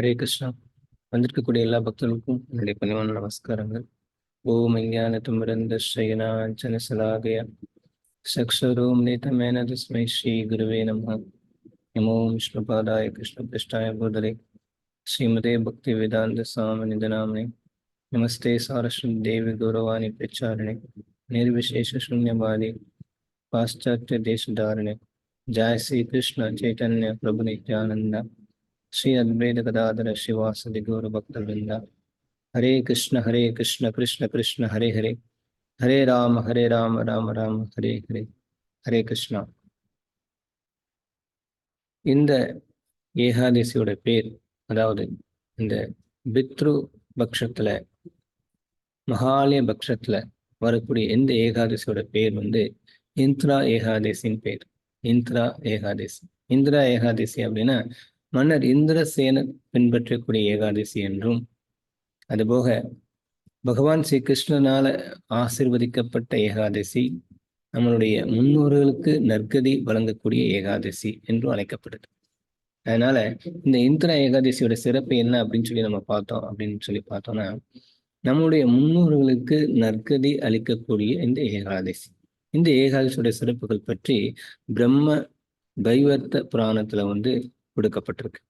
హరే కృష్ణ. అందరికీ కూడా ఎలా భక్తులకు లేపని వల్ల నమస్కారங்கள் ఓం అజ్ఞానతుమరంద శయనాంచన సలాగయ సక్షరోం నీతమైన తస్మై శ్రీ గురువే నమ. నమో విష్ణుపాదాయ కృష్ణ కృష్ణపృష్టాయ బోధరే శ్రీమతే భక్తి వేదాంత స్వామి నిధనామని నమస్తే సారస్వతి దేవి గౌరవాన్ని ప్రచారణి. నిర్విశేష శూన్యవాది పాశ్చాత్య దేశధారణి. జయ శ్రీకృష్ణ చైతన్య ప్రభు నిత్యానంద. ஸ்ரீ அத்வைத கதாதர சிவாசதி கௌர பக்த பிருந்தா ஹரே கிருஷ்ண ஹரே கிருஷ்ண கிருஷ்ண கிருஷ்ண ஹரே ஹரே. ஹரே ராம ஹரே ராம ராம ராம ஹரே ஹரே. ஹரே கிருஷ்ணா. இந்த ஏகாதசியோட பேர் அதாவது இந்த பித்ரு பக்ஷத்துல மகாலய பக்ஷத்துல வரக்கூடிய எந்த ஏகாதசியோட பேர் வந்து இந்திரா ஏகாதசின் பேர். இந்திரா ஏகாதசி. இந்திரா ஏகாதசி அப்படின்னா மன்னர் இந்திரசேன பின்பற்றக்கூடிய ஏகாதசி என்றும் அதுபோக பகவான் ஸ்ரீ கிருஷ்ணனால ஆசிர்வதிக்கப்பட்ட ஏகாதசி நம்மளுடைய முன்னோர்களுக்கு நற்கதி வழங்கக்கூடிய ஏகாதசி என்றும் அழைக்கப்படுது. அதனால இந்த இந்திரா ஏகாதசியோட சிறப்பு என்ன அப்படின்னு சொல்லி நம்ம பார்த்தோம் அப்படின்னு சொல்லி பார்த்தோம்னா நம்மளுடைய முன்னோர்களுக்கு நற்கதி அளிக்கக்கூடிய இந்த ஏகாதசி. இந்த ஏகாதசியோட சிறப்புகள் பற்றி பிரம்ம தைவர்த்த புராணத்துல வந்து கொடுக்கப்பட்டிருக்கு.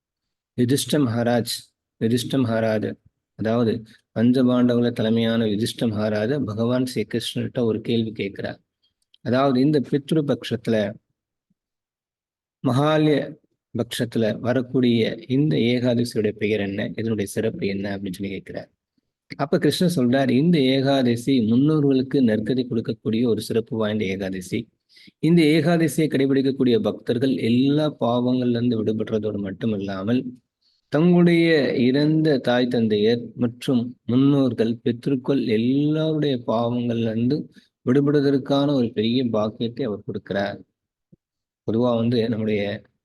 யுதிஷ்ட மகாராஜ் யுதிஷ்ட மகாராஜ அதாவது பஞ்சபாண்டவங்கள தலைமையான யுதிஷ்ட மகாராஜ பகவான் ஸ்ரீ கிருஷ்ணர்கிட்ட ஒரு கேள்வி கேட்கிறார். அதாவது இந்த பித்ரு பட்சத்துல மகாலய பட்சத்துல வரக்கூடிய இந்த ஏகாதசியோட பெயர் என்ன? இதனுடைய சிறப்பு என்ன? அப்படின்னு சொல்லி கேட்கிறார். அப்ப கிருஷ்ணன் சொல்றார் இந்த ஏகாதசி முன்னோர்களுக்கு நற்கதி கொடுக்கக்கூடிய ஒரு சிறப்பு வாய்ந்த ஏகாதசி. இந்த ஏகாதசியை கடைபிடிக்கக்கூடிய பக்தர்கள் எல்லா பாவங்கள்ல இருந்து விடுபடுறதோடு மட்டுமல்லாமல் தங்களுடைய இறந்த தாய் தந்தையர் மற்றும் முன்னோர்கள் பெற்றுக்கொள் எல்லாருடைய பாவங்கள்ல இருந்து விடுபடுவதற்கான ஒரு பெரிய பாக்கியத்தை அவர் கொடுக்கிறார். பொதுவா வந்து நம்முடைய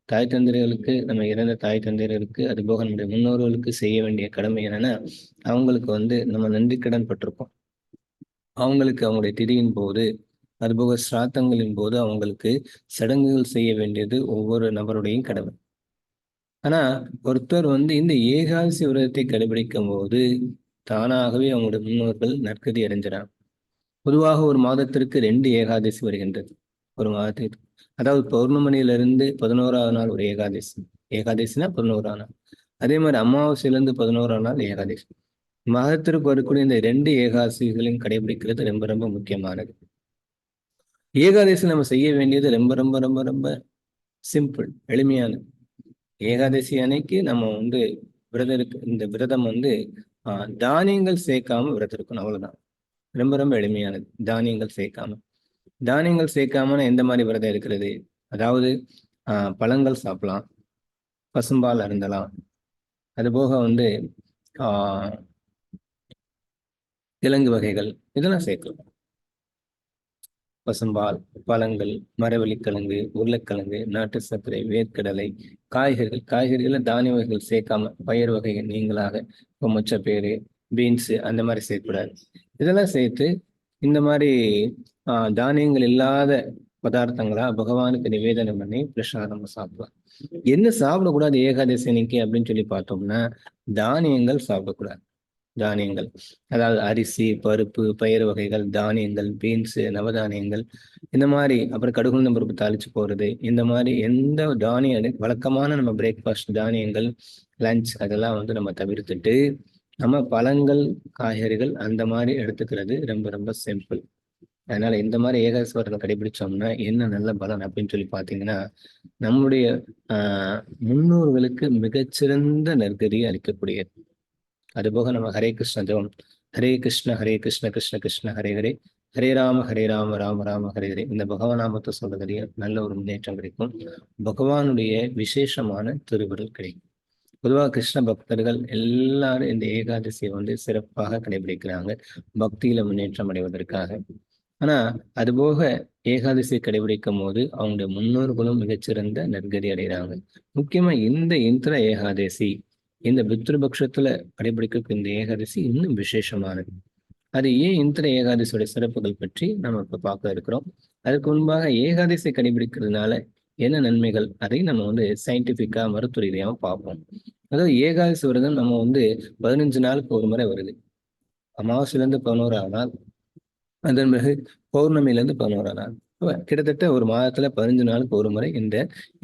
தாய் தந்தையர்களுக்கு நம்ம இறந்த தாய் தந்தையர்களுக்கு அதுபோக நம்முடைய முன்னோர்களுக்கு செய்ய வேண்டிய கடமை என்னன்னா அவங்களுக்கு வந்து நம்ம நன்றி கடன் பட்டிருப்போம் அவங்களுக்கு அவங்களுடைய திதியின் போது அதுபோக சிராத்தங்களின் போது அவங்களுக்கு சடங்குகள் செய்ய வேண்டியது ஒவ்வொரு நபருடையும் கடமை. ஆனா ஒருத்தர் வந்து இந்த ஏகாதசி விரதத்தை கடைபிடிக்கும் போது தானாகவே அவங்களுடைய முன்னோர்கள் நற்கதி அடைஞ்சிறாங்க. பொதுவாக ஒரு மாதத்திற்கு ரெண்டு ஏகாதசி வருகின்றது ஒரு மாதத்திற்கு. அதாவது பௌர்ணமணியிலிருந்து பதினோராவது நாள் ஒரு ஏகாதசி. ஏகாதசினா பதினோராம் நாள். அதே மாதிரி அமாவாசையிலிருந்து பதினோராம் நாள் ஏகாதசி. மாதத்திற்கு வரக்கூடிய இந்த ரெண்டு ஏகாதசிகளையும் கடைபிடிக்கிறது ரொம்ப ரொம்ப முக்கியமானது. ஏகாதசி நம்ம செய்ய வேண்டியது ரொம்ப ரொம்ப ரொம்ப ரொம்ப சிம்பிள் எளிமையானது. ஏகாதசி அன்னைக்கு நம்ம வந்து விரதம் இருக்கு இந்த விரதம் வந்து ஆஹ் தானியங்கள் சேர்க்காம விரதம் இருக்கணும் அவ்வளவுதான். ரொம்ப ரொம்ப எளிமையானது தானியங்கள் சேர்க்காம. தானியங்கள் சேர்க்காமனா எந்த மாதிரி விரதம் இருக்கிறது? அதாவது ஆஹ் பழங்கள் சாப்பிடலாம் பசும்பால் அருந்தலாம். அதுபோக வந்து ஆஹ் கிழங்கு வகைகள் இதெல்லாம் சேர்க்கலாம். பசும்பால் பழங்கள் மரவள்ளிக்கிழங்கு உருளைக்கிழங்கு நாட்டு சர்க்கரை வேர்க்கடலை காய்கறிகள். காய்கறிகளில் தானிய வகைகள் சேர்க்காம பயிர் வகைகள் நீங்களாக இப்போ மொச்சப்பேரு பீன்ஸு அந்த மாதிரி சேர்க்கக்கூடாது இதெல்லாம் சேர்த்து இந்த மாதிரி ஆஹ் தானியங்கள் இல்லாத பதார்த்தங்களா பகவானுக்கு நிவேதனம் பண்ணி பிரசாதம் சாப்பிடலாம். என்ன சாப்பிடக்கூடாது ஏகாதசி அன்னைக்கு அப்படின்னு சொல்லி பார்த்தோம்னா தானியங்கள் சாப்பிடக்கூடாது. தானியங்கள். அதாவது அரிசி பருப்பு பயிர் வகைகள் தானியங்கள் பீன்ஸு நவதானியங்கள் இந்த மாதிரி அப்புறம் கடுகுந்த பருப்பு தாளிச்சு போறது இந்த மாதிரி எந்த தானிய வழக்கமான நம்ம பிரேக்ஃபாஸ்ட் தானியங்கள் லஞ்ச் அதெல்லாம் வந்து நம்ம தவிர்த்துட்டு நம்ம பழங்கள் காய்கறிகள் அந்த மாதிரி எடுத்துக்கிறது ரொம்ப ரொம்ப சிம்பிள் அதனால இந்த மாதிரி ஏகாதசி கடைபிடிச்சோம்னா என்ன நல்ல பலன் அப்படின்னு சொல்லி பார்த்தீங்கன்னா நம்முடைய ஆஹ் முன்னோர்களுக்கு மிகச்சிறந்த நற்கதியை அளிக்கக்கூடியது. அதுபோக நம்ம ஹரே கிருஷ்ண ஜபம். ஹரே கிருஷ்ண ஹரே கிருஷ்ண கிருஷ்ண கிருஷ்ண ஹரே ஹரே. ஹரே ராம ஹரே ராம ராம ராம ஹரே ஹரே. இந்த பகவநாமத்தை சொல்றதுலேயே நல்ல ஒரு முன்னேற்றம் கிடைக்கும். பகவானுடைய விசேஷமான திருவுருள் கிடைக்கும். பொதுவாக கிருஷ்ண பக்தர்கள் எல்லாரும் இந்த ஏகாதசியை வந்து சிறப்பாக கடைபிடிக்கிறாங்க. பக்தியில முன்னேற்றம் அடைவதற்காக. ஆனா அதுபோக ஏகாதசியை கடைபிடிக்கும் போது அவங்களுடைய முன்னோர்களும் மிகச்சிறந்த நற்கதி அடைகிறாங்க. முக்கியமா இந்த இந்திர ஏகாதசி இந்த பித்ருபக்ஷத்துல கடைபிடிக்க இந்த ஏகாதசி இன்னும் விசேஷமானது. அது ஏன் இந்திர ஏகாதசியோட சிறப்புகள் பற்றி நம்ம இப்ப பார்க்க இருக்கிறோம். அதுக்கு முன்பாக ஏகாதசி கடைபிடிக்கிறதுனால என்ன நன்மைகள் அதை நம்ம வந்து சயின்டிஃபிக்கா மருத்துவ ரீதியாக பார்ப்போம். அதாவது ஏகாதசி விரதம் நம்ம வந்து பதினஞ்சு நாளுக்கு ஒரு முறை வருது. அமாவாசையிலேருந்து பதினோராம் நாள் அதன் பிறகு பௌர்ணமியிலேருந்து பதினோராம் நாள். கிட்டத்தட்ட ஒரு மாதத்துல பதினஞ்சு நாளுக்கு ஒரு முறை இந்த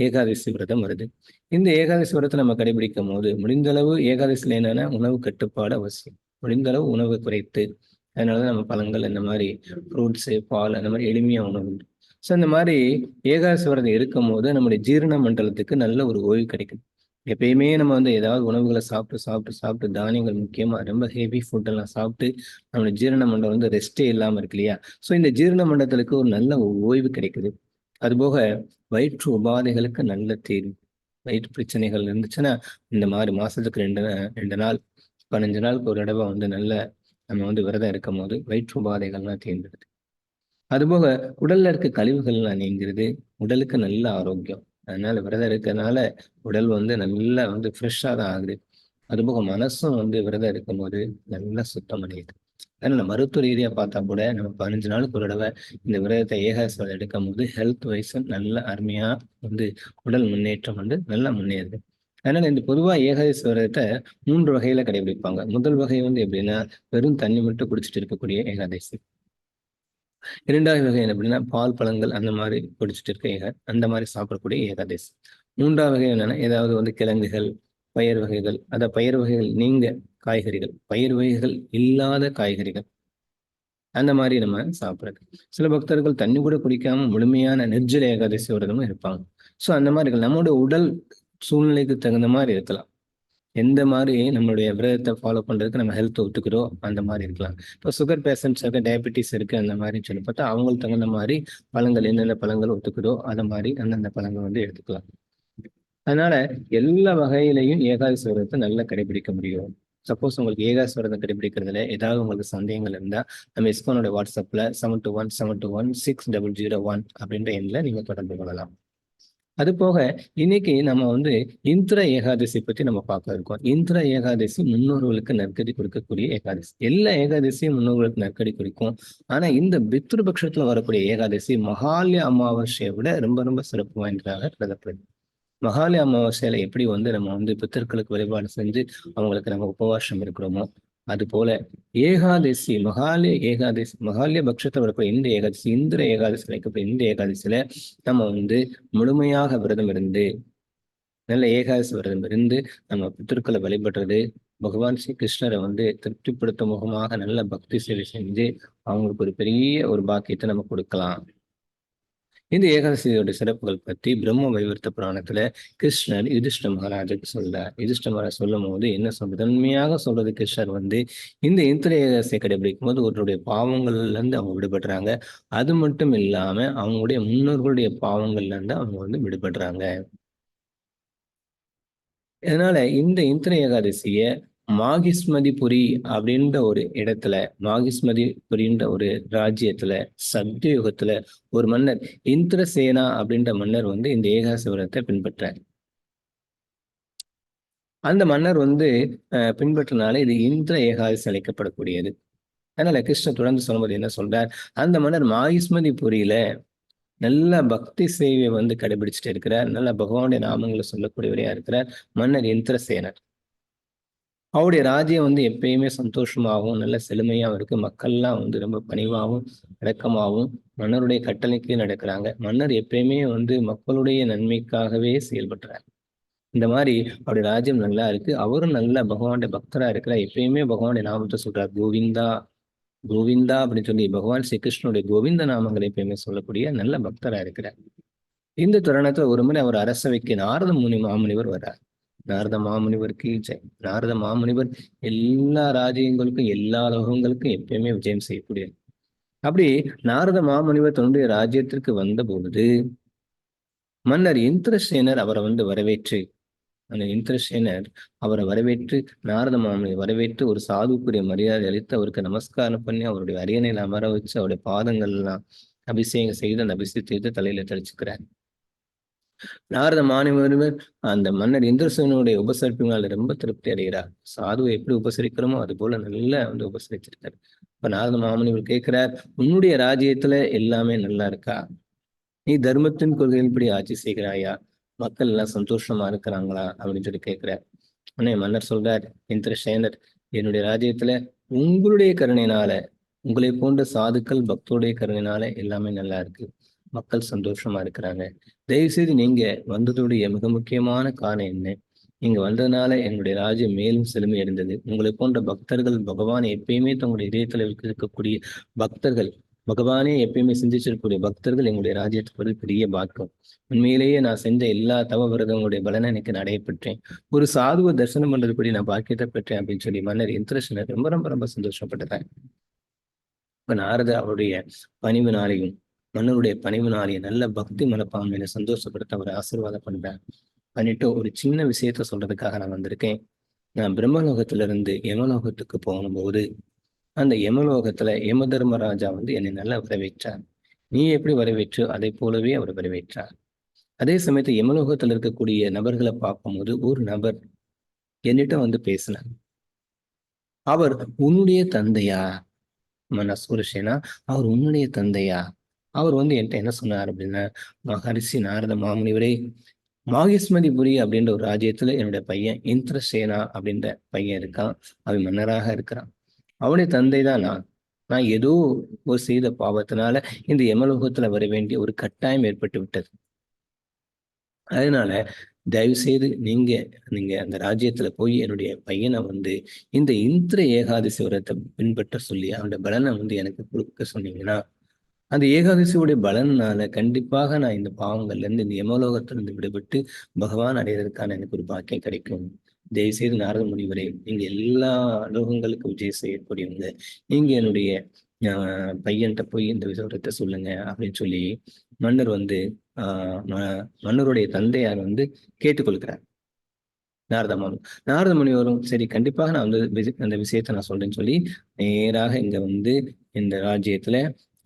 ஏகாதசி விரதம் வருது. இந்த ஏகாதசி விரதத்தை நம்ம கடைபிடிக்கும் போது முடிந்த அளவு ஏகாதசியில் என்னன்னா உணவு கட்டுப்பாடு அவசியம். முடிந்த அளவு உணவு குறைத்து அதனாலதான் நம்ம பழங்கள் இந்த மாதிரி ஃப்ரூட்ஸு பால் அந்த மாதிரி எளிமையா உணவு. உண்டு ஸோ இந்த மாதிரி ஏகாதசி விரதம் இருக்கும் போது நம்முடைய ஜீரண மண்டலத்துக்கு நல்ல ஒரு ஓய்வு கிடைக்கும். எப்பயுமே நம்ம வந்து ஏதாவது உணவுகளை சாப்பிட்டு சாப்பிட்டு சாப்பிட்டு தானியங்கள் முக்கியமா ரொம்ப ஹெவி ஃபுட் எல்லாம் சாப்பிட்டு நம்மளோட ஜீரண மண்டலம் வந்து ரெஸ்டே இல்லாம இருக்கு இல்லையா? ஸோ இந்த ஜீரண மண்டலத்துக்கு ஒரு நல்ல ஓய்வு கிடைக்குது. அதுபோக வயிற்று உபாதைகளுக்கு நல்ல தீர்வு. வயிற்று பிரச்சனைகள் இருந்துச்சுன்னா இந்த மாதிரி மாசத்துக்கு ரெண்டு ரெண்டு நாள் பதினஞ்சு நாளுக்கு ஒரு தடவை வந்து நல்ல நம்ம வந்து விரதம் இருக்கும் போது வயிற்று உபாதைகள்லாம் தீர்ந்துடுது அதுபோக உடல்ல இருக்க கழிவுகள்லாம் நீங்கிறது உடலுக்கு நல்ல ஆரோக்கியம். அதனால விரதம் இருக்கிறதுனால உடல் வந்து நல்லா வந்து ஃப்ரெஷ்ஷாக தான் ஆகுது. அதுபோக மனசும் வந்து விரதம் இருக்கும் போது நல்லா சுத்தம் அடையுது அதனால மருத்துவ ரீதியாக பார்த்தா கூட நம்ம பதினஞ்சு நாளுக்கு ஒரு தடவை இந்த விரதத்தை ஏகாசம் எடுக்கும் போது ஹெல்த் வைஸும் நல்ல அருமையா வந்து உடல் முன்னேற்றம் வந்து நல்லா முன்னேறுது. அதனால இந்த பொதுவாக ஏகாதசி விரதத்தை மூன்று வகையில கடைபிடிப்பாங்க. முதல் வகை வந்து எப்படின்னா வெறும் தண்ணி மட்டும் குடிச்சிட்டு இருக்கக்கூடிய ஏகாதசி. இரண்டாவது வகை என்ன அப்படின்னா பால் பழங்கள் அந்த மாதிரி குடிச்சிட்டு இருக்க அந்த மாதிரி சாப்பிடக்கூடிய ஏகாதேசி. மூன்றாவது வகை என்னன்னா ஏதாவது வந்து கிழங்குகள் பயிர் வகைகள் அத பயிர் வகைகள் நீங்க காய்கறிகள் பயிர் வகைகள் இல்லாத காய்கறிகள் அந்த மாதிரி நம்ம சாப்பிடுறது. சில பக்தர்கள் தண்ணி கூட குடிக்காம முழுமையான நெர்ஜல ஏகாதசி விரதமும் இருப்பாங்க. ஸோ அந்த மாதிரி நம்மளோட உடல் சூழ்நிலைக்கு தகுந்த மாதிரி இருக்கலாம். எந்த மாதிரி நம்மளுடைய விரதத்தை ஃபாலோ பண்ணுறதுக்கு நம்ம ஹெல்த் ஒத்துக்கிறோம் அந்த மாதிரி இருக்கலாம். இப்போ சுகர் பேஷண்ட்ஸ் இருக்கு டயபெட்டிஸ் இருக்குது அந்த மாதிரி சொல்லி பார்த்தா அவங்களுக்கு தகுந்த மாதிரி பழங்கள் என்னென்ன பழங்கள் ஒத்துக்கிறோ அந்த மாதிரி அந்தந்த பழங்கள் வந்து எடுத்துக்கலாம். அதனால எல்லா வகையிலையும் ஏகாதசி விரதத்தை நல்லா கடைபிடிக்க முடியும். சப்போஸ் உங்களுக்கு ஏகாதசி விரதம் கடைபிடிக்கிறதுல ஏதாவது உங்களுக்கு சந்தேகங்கள் இருந்தால் நம்ம இஸ்கோனோட வாட்ஸ்அப்பில் seven two one seven two one six double zero one அப்படின்ற எண்ணில் நீங்கள் தொடர்பு கொள்ளலாம். அது போக இன்னைக்கு நம்ம வந்து இந்திர ஏகாதசி பத்தி நம்ம பார்க்க இருக்கோம். இந்திர ஏகாதசி முன்னோர்களுக்கு நற்கதி கொடுக்கக்கூடிய ஏகாதசி. எல்லா ஏகாதசியும் முன்னோர்களுக்கு நற்கதி கொடுக்கும். ஆனா இந்த பித்ருபக்ஷத்துல வரக்கூடிய ஏகாதசி மகாலய அமாவாசையை விட ரொம்ப ரொம்ப சிறப்பு வாய்ந்ததாக கருதப்படுது. மகாலய அமாவாசையில எப்படி வந்து நம்ம வந்து பித்தர்களுக்கு வழிபாடு செஞ்சு அவங்களுக்கு நம்ம உபவாசம் இருக்கிறோமோ அது போல ஏகாதசி மகாலய ஏகாதசி மகாலய பக்ஷத்தை வரக்கூடிய இந்த ஏகாதசி இந்திர ஏகாதசி வைக்கப்படும் இந்த ஏகாதசியில நம்ம வந்து முழுமையாக விரதம் இருந்து நல்ல ஏகாதசி விரதம் இருந்து நம்ம பித்திருக்களை வழிபடுறது பகவான் ஸ்ரீ கிருஷ்ணரை வந்து திருப்திப்படுத்தும் முகமாக நல்ல பக்தி சேவை செஞ்சு அவங்களுக்கு ஒரு பெரிய ஒரு பாக்கியத்தை நம்ம கொடுக்கலாம். இந்த ஏகாதசியோட சிறப்புகள் பற்றி பிரம்ம வைவர்த்த புராணத்துல கிருஷ்ணர் யுதிஷ்ட மகாராஜுக்கு சொல்ல யுதிஷ்ட மகாராஜ் சொல்லும் போது என்ன சொல்றது? உண்மையாக சொல்றது கிருஷ்ணர் வந்து இந்த இந்திர ஏகாதசியை கடைபிடிக்கும் போது ஒருவருடைய பாவங்கள்ல இருந்து அவங்க விடுபடுறாங்க. அது மட்டும் இல்லாம அவங்களுடைய முன்னோர்களுடைய பாவங்கள்ல இருந்து அவங்க வந்து விடுபடுறாங்க. அதனால இந்த இந்திர ஏகாதசியை மாகிஸ்மதிபுரி அப்படின்ற ஒரு இடத்துல மாகிஸ்மதிபுரின்ற ஒரு ராஜ்யத்துல சத்தியுகத்துல ஒரு மன்னர் இந்திரசேனா அப்படின்ற மன்னர் வந்து இந்த ஏகாசிபுரத்தை பின்பற்றார். அந்த மன்னர் வந்து பின்பற்றினால இது இந்திர ஏகாதசி அழைக்கப்படக்கூடியது. அதனால கிருஷ்ண தொடர்ந்து சொல்லும்போது என்ன சொல்றார்? அந்த மன்னர் மாகிஸ்மதிபுரியில நல்ல பக்தி சேவையை வந்து கடைபிடிச்சிட்டு இருக்கிறார். நல்ல பகவானுடைய நாமங்களை சொல்லக்கூடியவரையா இருக்கிறார். மன்னர் இந்திரசேனர். அவருடைய ராஜ்யம் வந்து எப்பயுமே சந்தோஷமாகவும் நல்ல செழுமையாகவும் இருக்கு. மக்கள்லாம் வந்து ரொம்ப பணிவாகவும் அடக்கமாகவும் மன்னருடைய கட்டளைக்கு நடக்கிறாங்க. மன்னர் எப்பயுமே வந்து மக்களுடைய நன்மைக்காகவே செயல்படுறாரு. இந்த மாதிரி அவருடைய ராஜ்யம் நல்லா இருக்கு. அவரும் நல்ல பகவானுடைய பக்தரா இருக்கிறார். எப்பயுமே பகவானுடைய நாமத்தை சொல்றார். கோவிந்தா கோவிந்தா அப்படின்னு சொல்லி பகவான் ஸ்ரீ கிருஷ்ணனுடைய கோவிந்த நாமங்களை எப்பயுமே சொல்லக்கூடிய நல்ல பக்தரா இருக்கிறார். இந்த தருணத்துல ஒரு முறை அவர் அரசவைக்கு நாரத முனி மாமுனிவர் வர்றார். நாரத மாமுனிவருக்கு கீழ்ச்சை நாரத மாமுனிவர் எல்லா ராஜ்யங்களுக்கும் எல்லா லோகங்களுக்கும் எப்பயுமே விஜயம் செய்யக்கூடிய அப்படி நாரத மாமுனிவர் தன்னுடைய ராஜ்யத்திற்கு வந்த பொழுது மன்னர் இந்திரசேனர் அவரை வந்து வரவேற்று அந்த இந்திரசேனர் அவரை வரவேற்று நாரத மாமனை வரவேற்று ஒரு சாதுக்குரிய மரியாதை அளித்து அவருக்கு நமஸ்காரம் பண்ணி அவருடைய அரியணையில் அமர வச்சு அவருடைய பாதங்கள்லாம் அபிஷேகம் செய்து அந்த அபிஷேகத்தை தலையில தெளிச்சுக்கிறார். நாரத மாணவர்கள் அந்த மன்னர் இந்திரசனுடைய உபசரிப்புகளால் ரொம்ப திருப்தி அடைகிறார். சாதுவை எப்படி உபசரிக்கிறோமோ அது போல நல்லா வந்து உபசரிச்சிருக்காரு. இப்ப நாரத மாமனிவர் கேட்கிறார் உன்னுடைய ராஜ்யத்துல எல்லாமே நல்லா இருக்கா? நீ தர்மத்தின் கொள்கையின்படி ஆட்சி செய்கிறாயா? மக்கள் எல்லாம் சந்தோஷமா இருக்கிறாங்களா? அப்படின்னு சொல்லி கேட்கிறார். உடனே மன்னர் சொல்றார் இந்திரசேனர் என்னுடைய ராஜ்யத்துல உங்களுடைய கருணையினால உங்களை போன்ற சாதுக்கள் பக்தருடைய கருணையினால எல்லாமே நல்லா இருக்கு. மக்கள் சந்தோஷமா இருக்கிறாங்க. தயவு செய்து நீங்க வந்ததுடைய மிக முக்கியமான காரணம் என்ன? நீங்க வந்ததுனால எங்களுடைய ராஜ்யம் மேலும் செழுமை அடைந்தது. உங்களை போன்ற பக்தர்கள் பகவான் எப்பயுமே தங்களுடைய இதயத்தில் இருக்கக்கூடிய பக்தர்கள் பகவானே எப்பயுமே சிந்திச்சிருக்கக்கூடிய பக்தர்கள் எங்களுடைய ராஜ்யத்துக்கு பெரிய பாக்கம் உண்மையிலேயே நான் செஞ்ச எல்லா தவ விரதங்களுடைய பலனை எனக்கு நடைபெற்றேன் ஒரு சாதுவ தரிசனம் பண்றதுபடி நான் பாக்கியத்தை பெற்றேன் அப்படின்னு சொல்லி மன்னர் இந்திரசனர் ரொம்ப ரொம்ப ரொம்ப சந்தோஷப்பட்டுறேன் இப்ப நாரத அவருடைய பணிவு நாளையும் மன்னருடைய பணிவினாலையும் நல்ல பக்தி மனப்பான்மையில சந்தோஷப்படுத்த ஒரு ஆசீர்வாதம் பண்றேன் பண்ணிட்டு ஒரு சின்ன விஷயத்த சொல்றதுக்காக நான் வந்திருக்கேன். நான் பிரம்மலோகத்திலிருந்து யமலோகத்துக்கு போகும்போது அந்த யமலோகத்துல யம தர்மராஜா வந்து என்னை நல்லா வரவேற்றார். நீ எப்படி வரவேற்று? அதை போலவே அவர் வரவேற்றார். அதே சமயத்து யமலோகத்துல இருக்கக்கூடிய நபர்களை பார்க்கும்போது ஒரு நபர் என்னிட்ட வந்து பேசினார். அவர் உன்னுடைய தந்தையா? மனசூரசேனா அவர் உன்னுடைய தந்தையா? அவர் வந்து என்கிட்ட என்ன சொன்னார் அப்படின்னா மகரிஷி நாரத மாமுனிவரே மாகேஸ்மதிபுரி அப்படின்ற ஒரு ராஜ்யத்துல என்னுடைய பையன் இந்திரசேனா அப்படின்ற பையன் இருக்கான். அவன் மன்னராக இருக்கிறான். அவனுடைய தந்தை தான் நான். நான் ஏதோ ஒரு செய்த பாவத்தினால இந்த யமலோகத்துல வர வேண்டிய ஒரு கட்டாயம் ஏற்பட்டு விட்டது. அதனால தயவு செய்து நீங்க நீங்க அந்த ராஜ்யத்துல போய் என்னுடைய பையனை வந்து இந்த இந்திர ஏகாதசி விரத்தை பின்பற்ற சொல்லி அவனுடைய பலனை வந்து எனக்கு கொடுக்க சொன்னீங்கன்னா அந்த ஏகாதசியுடைய பலனால கண்டிப்பாக நான் இந்த பாவங்கள்ல இருந்து இந்த யமலோகத்திலிருந்து விடுபட்டு பகவான் அடைவதற்கான எனக்கு ஒரு பாக்கியம் கிடைக்கும். தயவுசெய்து நாரத முனிவரே நீங்க எல்லா லோகங்களுக்கும் விஜயம் செய்யக்கூடியவங்க நீங்க என்னுடைய பையன்கிட்ட போய் இந்த விசவரத்தை சொல்லுங்க அப்படின்னு சொல்லி மன்னர் வந்து ஆஹ் மன்னருடைய தந்தையார் வந்து கேட்டுக்கொள்கிறார். நாரதமனு நாரத முனிவரும் சரி கண்டிப்பாக நான் வந்து அந்த விஷயத்த நான் சொல்றேன்னு சொல்லி நேராக இங்க வந்து இந்த ராஜ்யத்துல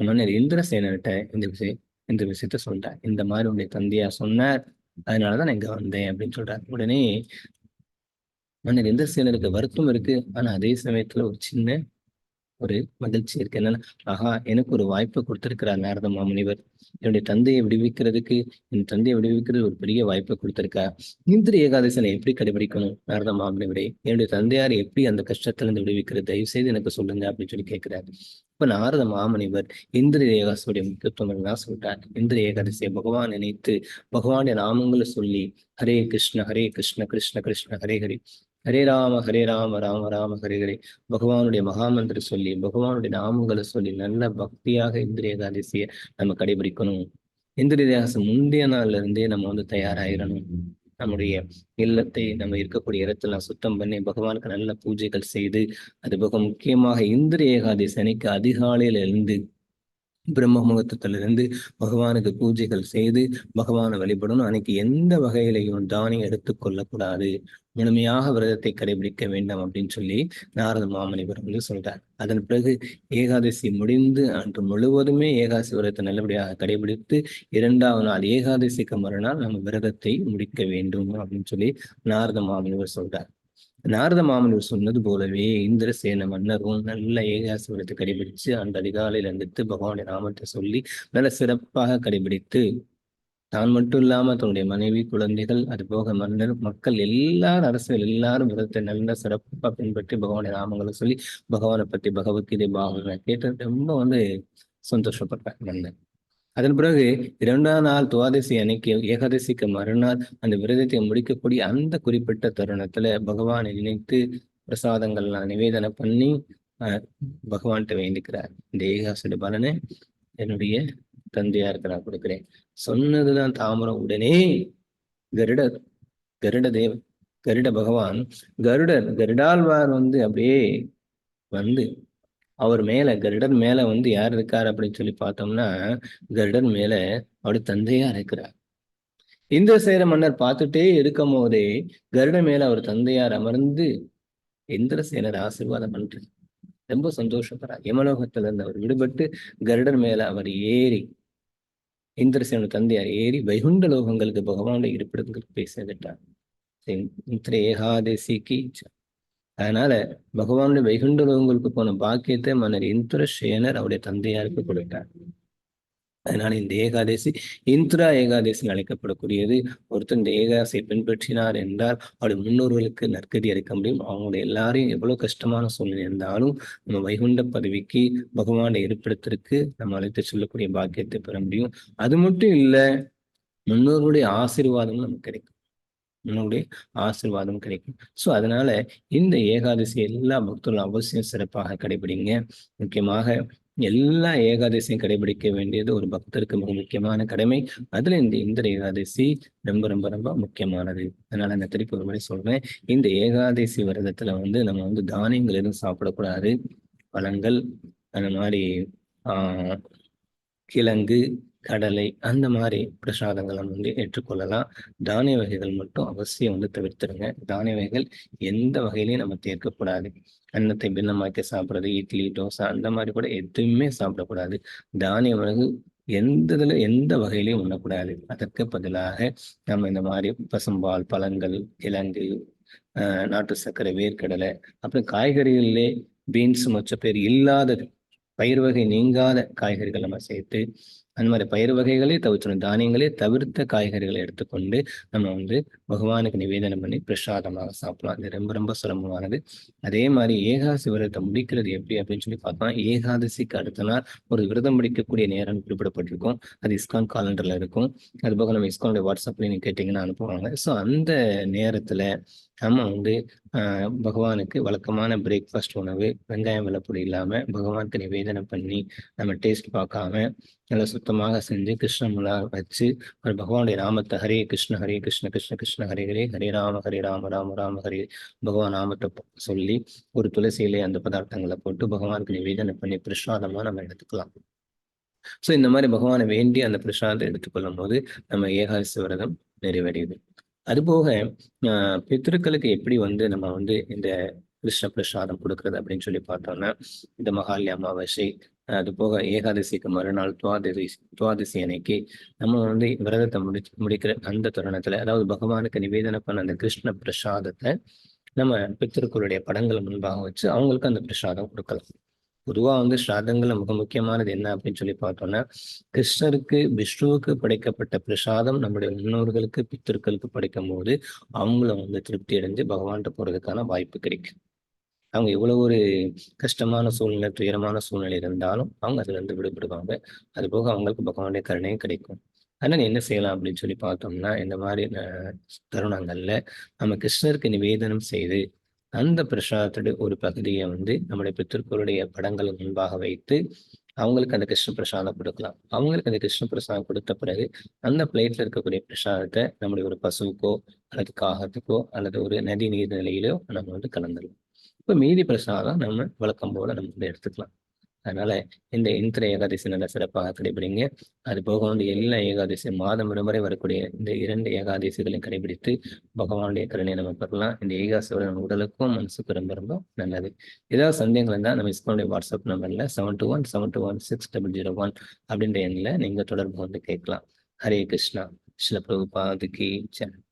மன்னர் இந்திரசேனர்கிட்ட இந்த விஷயம் இந்த விஷயத்த சொல்லிட்டேன் இந்த மாதிரி உடைய தந்தையா சொன்னார். அதனாலதான் நான் இங்க வந்தேன் அப்படின்னு சொல்றாரு. உடனே மன்னர் இந்திரசேனருக்கு வருத்தம் இருக்கு. ஆனா அதே சமயத்துல ஒரு சின்ன ஒரு மகிழ்ச்சி இருக்கு. என்னன்னா ஆஹா எனக்கு ஒரு வாய்ப்பை கொடுத்திருக்கிறார் நாரத மாமுனிவர். என்னுடைய தந்தையை விடுவிக்கிறதுக்கு என் தந்தையை விடுவிக்கிறது ஒரு பெரிய வாய்ப்பை கொடுத்திருக்கா இந்திர ஏகாதசனை எப்படி கடைபிடிக்கணும் நாரத மாமுனிவரே? என்னுடைய தந்தையார் எப்படி அந்த கஷ்டத்திலிருந்து விடுவிக்கிறது? தயவு செய்து எனக்கு சொல்லுங்க அப்படின்னு சொல்லி கேட்கிறாரு. இப்ப நாரத மாமுனிவர் இந்திர ஏகாதசியுடைய முக்கியத்துவம் எல்லாம் சொல்றார்? இந்திர ஏகாதசியை பகவான் நினைத்து பகவானுடைய நாமங்களை சொல்லி ஹரே கிருஷ்ண ஹரே கிருஷ்ண கிருஷ்ண கிருஷ்ண ஹரே ஹரி ஹரே ராம ஹரே ராம ராம ராம ஹரே ஹரே. பகவானுடைய மகாமந்திர சொல்லி பகவானுடைய நாமங்களை சொல்லி நல்ல பக்தியாக இந்திரிய ஏகாதசியை நம்ம கடைபிடிக்கணும். இந்திரிய ஏகாதசி முந்தைய நாள்ல இருந்தே நம்ம வந்து தயாராகிடணும் நம்முடைய இல்லத்தை நம்ம இருக்கக்கூடிய இடத்துல சுத்தம் பண்ணி பகவானுக்கு நல்ல பூஜைகள் செய்து அது மிக முக்கியமாக இந்திர ஏகாதசி அன்னைக்கு அதிகாலையில இருந்து பிரம்ம முகூர்த்தத்திலிருந்து பகவானுக்கு பூஜைகள் செய்து பகவானை வழிபடணும். அன்னைக்கு எந்த வகையிலையும் தானியம் எடுத்துக்கொள்ளக்கூடாது முழுமையாக விரதத்தை கடைபிடிக்க வேண்டும் அப்படின்னு சொல்லி நாரத மாமனிபுரம் வந்து சொல்றார். அதன் பிறகு ஏகாதசி முடிந்து அன்று முழுவதுமே ஏகாதசி விரதத்தை நல்லபடியாக கடைபிடித்து இரண்டாவது நாள் ஏகாதசிக்கு மறுநாள் நம்ம விரதத்தை முடிக்க வேண்டும் அப்படின்னு சொல்லி நாரத மாமனிவர் சொல்றார். நாரத மாமனிவர் சொன்னது போலவே இந்திரசேன மன்னரும் நல்ல ஏகாசி கடைபிடிச்சு அந்த அதிகாலையில் எழுந்திருத்து பகவானுடைய நாமத்தை சொல்லி நல்ல சிறப்பாக கடைபிடித்து தான் மட்டும் இல்லாம தன்னுடைய மனைவி குழந்தைகள் அது போக மன்னர் மக்கள் எல்லாரும் அரசுகள் எல்லாரும் விதத்தை நல்ல சிறப்பா பின்பற்றி பகவானுடைய நாமங்களை சொல்லி பகவானை பத்தி பகவத்கீதை பாகவத கேட்டு ரொம்ப வந்து சந்தோஷப்பட்டேன் மன்னர். அதன் பிறகு இரண்டாம் நாள் துவாதசி அன்னைக்கு ஏகாதசிக்கு மறுநாள் அந்த விரதத்தை முடிக்கக்கூடிய அந்த குறிப்பிட்ட தருணத்துல பகவானை நினைத்து பிரசாதங்கள்லாம் நிவேதனை பண்ணி பகவான்கிட்ட வேண்டிக்கிறார். இந்த ஏகாசோட பலனை என்னுடைய தந்தையாருக்கு நான் கொடுக்கிறேன். சொன்னதுதான் தாமரம். உடனே கருட கருட தேவ கருட பகவான் கருடர் கருடாழ்வார் வந்து அப்படியே வந்து அவர் மேல கருடர் மேல வந்து யார் இருக்கார் அப்படின்னு சொல்லி பார்த்தோம்னா கருடர் மேல அவருடைய தந்தையா இருக்கிறார். இந்திரசேர சேர மன்னர் பார்த்துட்டே இருக்கும் போதே கருட மேல அவர் தந்தையார் அமர்ந்து இந்திரசேனர் ஆசீர்வாதம் பண்றது ரொம்ப சந்தோஷப்படுறார். யமலோகத்துல இருந்து அவர் விடுபட்டு கருடர் மேல அவர் ஏறி இந்திரசேன தந்தையார் ஏறி வைகுண்ட லோகங்களுக்கு பகவானுடைய இருப்பிடங்களுக்கு போய் சேர்ந்துட்டார். இந்திர ஏகாதசிக்கு அதனால பகவானுடைய வைகுண்ட லோகங்களுக்கு போன பாக்கியத்தை மன்னர் இந்திரசேனர் அவருடைய தந்தையாருக்கு கொடுத்தார். அதனால இந்த ஏகாதசி இந்திரா ஏகாதசி அழைக்கப்படக்கூடியது. ஒருத்தர் இந்த ஏகாதசியை பின்பற்றினார் என்றால் அவருடைய முன்னோர்களுக்கு நற்கதி அளிக்க முடியும். அவங்களுடைய எல்லாரையும் எவ்வளவு கஷ்டமான சூழ்நிலை இருந்தாலும் நம்ம வைகுண்ட பதவிக்கு பகவானுடைய இருப்பிடத்திற்கு நம்ம அழைத்து சொல்லக்கூடிய பாக்கியத்தை பெற முடியும். அது மட்டும் இல்லை முன்னோர்களுடைய ஆசீர்வாதமும் நமக்கு கிடைக்கும். உன்னுடைய ஆசிர்வாதம் கிடைக்கும். ஸோ அதனால இந்த ஏகாதசி எல்லா பக்தர்களும் அவசியம் சிறப்பாக கடைபிடிங்க. முக்கியமாக எல்லா ஏகாதசியும் கடைபிடிக்க வேண்டியது ஒரு பக்தருக்கு மிக முக்கியமான கடமை. அதுல இந்த இந்திர ஏகாதசி ரொம்ப ரொம்ப ரொம்ப முக்கியமானது. அதனால நான் திருப்பி ஒரு முறை சொல்றேன். இந்த ஏகாதசி விரதத்துல வந்து நம்ம வந்து தானியங்கள் எதுவும் சாப்பிடக்கூடாது. பழங்கள் அந்த மாதிரி ஆஹ் கிழங்கு கடலை அந்த மாதிரி பிரசாதங்களை வந்து ஏற்றுக்கொள்ளலாம். தானிய வகைகள் மட்டும் அவசியம் வந்து தவிர்த்துருங்க. தானிய வகைகள் எந்த வகையிலையும் நம்ம தேர்க்கக்கூடாது. அன்னத்தை பின்னமாக்கி சாப்பிட்றது இட்லி தோசை அந்த மாதிரி கூட எதுவுமே சாப்பிடக்கூடாது. தானிய வகை எந்த இதுல எந்த வகையிலையும் உண்ணக்கூடாது. அதற்கு பதிலாக நம்ம இந்த மாதிரி பசும்பால் பழங்கள் கிழங்கு நாட்டு சர்க்கரை வேர்க்கடலை அப்புறம் காய்கறிகளிலே பீன்ஸ் மொச்ச பேர் இல்லாத பயிர் வகை நீங்காத காய்கறிகள் நம்ம சேர்த்து அந்த மாதிரி பயிர் வகைகளே தவிர்த்தணும் தானியங்களே தவிர்த்த காய்கறிகளை எடுத்துக்கொண்டு நம்ம வந்து பகவானுக்கு நிவேதனம் பண்ணி பிரசாதமாக சாப்பிடலாம். அது ரொம்ப ரொம்ப சிரமமானது. அதே மாதிரி ஏகாதசி விரதத்தை முடிக்கிறது எப்படி அப்படின்னு சொல்லி பார்த்தோம் ஏகாதசிக்கு அடுத்த நாள் ஒரு விரதம் முடிக்கக்கூடிய நேரம் குறிப்பிடப்பட்டிருக்கும். அது இஸ்கான் காலண்டர்ல இருக்கும். அதுபோக நம்ம இஸ்கானுடைய வாட்ஸ்அப்லேயும் நீங்க கேட்டீங்கன்னா அனுப்புவாங்க. ஸோ அந்த நேரத்துல நம்ம வந்து பகவானுக்கு வழக்கமான பிரேக்ஃபாஸ்ட் உணவு வெங்காயம் விளப்பொடி இல்லாமல் பகவானுக்கு நிவேதனம் பண்ணி நம்ம டேஸ்ட் பார்க்காம நல்லா சுத்தமாக செஞ்சு கிருஷ்ணமுலா வச்சு ஒரு பகவானுடைய நாமத்தை ஹரே கிருஷ்ண ஹரே கிருஷ்ண கிருஷ்ண கிருஷ்ண ஹரே ஹரே ஹரே ராம ஹரே ராம ராம ராம ஹரே பகவான் நாமத்தை சொல்லி ஒரு துளசியிலே அந்த பதார்த்தங்களை போட்டு பகவானுக்கு நிவேதனம் பண்ணி பிரசாதமாக நம்ம எடுத்துக்கலாம். ஸோ இந்த மாதிரி பகவானை வேண்டி அந்த பிரசாதத்தை எடுத்துக்கொள்ளும் போது நம்ம ஏகாதசி விரதம் நிறைவடையுது. அதுபோக பித்திருக்களுக்கு எப்படி வந்து நம்ம வந்து இந்த கிருஷ்ண பிரசாதம் கொடுக்கறது அப்படின்னு சொல்லி பார்த்தோம்னா இந்த மகாலி அமாவாசை அது போக ஏகாதசிக்கு மறுநாள் துவாதசி துவாதசி அன்னைக்கு நம்ம வந்து விரதத்தை முடி முடிக்கிற அந்த தருணத்துல அதாவது பகவானுக்கு நிவேதனை பண்ண அந்த கிருஷ்ண பிரசாதத்தை நம்ம பித்திருக்களுடைய படங்களை முன்பாக வச்சு அவங்களுக்கு அந்த பிரசாதம் கொடுக்கலாம். பொதுவா வந்து ஸ்ராதங்கள்ல மிக முக்கியமானது என்ன அப்படின்னு சொல்லி பார்த்தோம்னா கிருஷ்ணருக்கு விஷ்ணுவுக்கு படைக்கப்பட்ட பிரசாதம் நம்முடைய முன்னோர்களுக்கு பித்தர்களுக்கு படைக்கும் போது அவங்கள வந்து திருப்தி அடைஞ்சு பகவான்கிட்ட போறதுக்கான வாய்ப்பு கிடைக்கும். அவங்க எவ்வளவு ஒரு கஷ்டமான சூழ்நிலை துயரமான சூழ்நிலை இருந்தாலும் அவங்க அதுல இருந்து விடுபடுவாங்க. அது போக அவங்களுக்கு பகவானுடைய கருணையும் கிடைக்கும். அதனால என்ன செய்யலாம் அப்படின்னு சொல்லி பார்த்தோம்னா இந்த மாதிரி தருணங்கள்ல நம்ம கிருஷ்ணருக்கு நிவேதனம் செய்து அந்த பிரசாதத்துடைய ஒரு பகுதியை வந்து நம்முடைய பித்திருக்களுடைய படங்களை முன்பாக வைத்து அவங்களுக்கு அந்த கிருஷ்ண பிரசாதம் கொடுக்கலாம். அவங்களுக்கு அந்த கிருஷ்ண பிரசாதம் கொடுத்த பிறகு அந்த பிளேட்ல இருக்கக்கூடிய பிரசாதத்தை நம்முடைய ஒரு பசுவுக்கோ அல்லது காகத்துக்கோ அல்லது ஒரு நதி நீர்நிலையிலோ நம்ம வந்து கலந்துடலாம். இப்போ மீதி பிரசாதம் நம்ம வழக்கம் போல நம்ம வந்து எடுத்துக்கலாம். அதனால இந்த இந்திர ஏகாதசி நல்ல சிறப்பாக கடைபிடிங்க. அது போக வந்து எல்லா ஏகாதசி மாதம் விடுமுறை வரக்கூடிய இந்த இரண்டு ஏகாதசிகளையும் கடைபிடித்து பகவானுடைய கருணையை நம்ம பெறலாம். இந்த ஏகாசியோட நம்ம உடலுக்கும் மனசுக்கும் ரொம்ப ரொம்ப நல்லது. ஏதாவது சந்தேகங்கள் இருந்தால் நம்ம இஸ்கோனுடைய வாட்ஸ்அப் நம்பர்ல seven two one seven two one six double zero one அப்படின்ற எண்ணில் நீங்கள் தொடர்பு வந்து கேட்கலாம். ஹரே கிருஷ்ணா. சில பிரபுபாதுக்கு சேனல்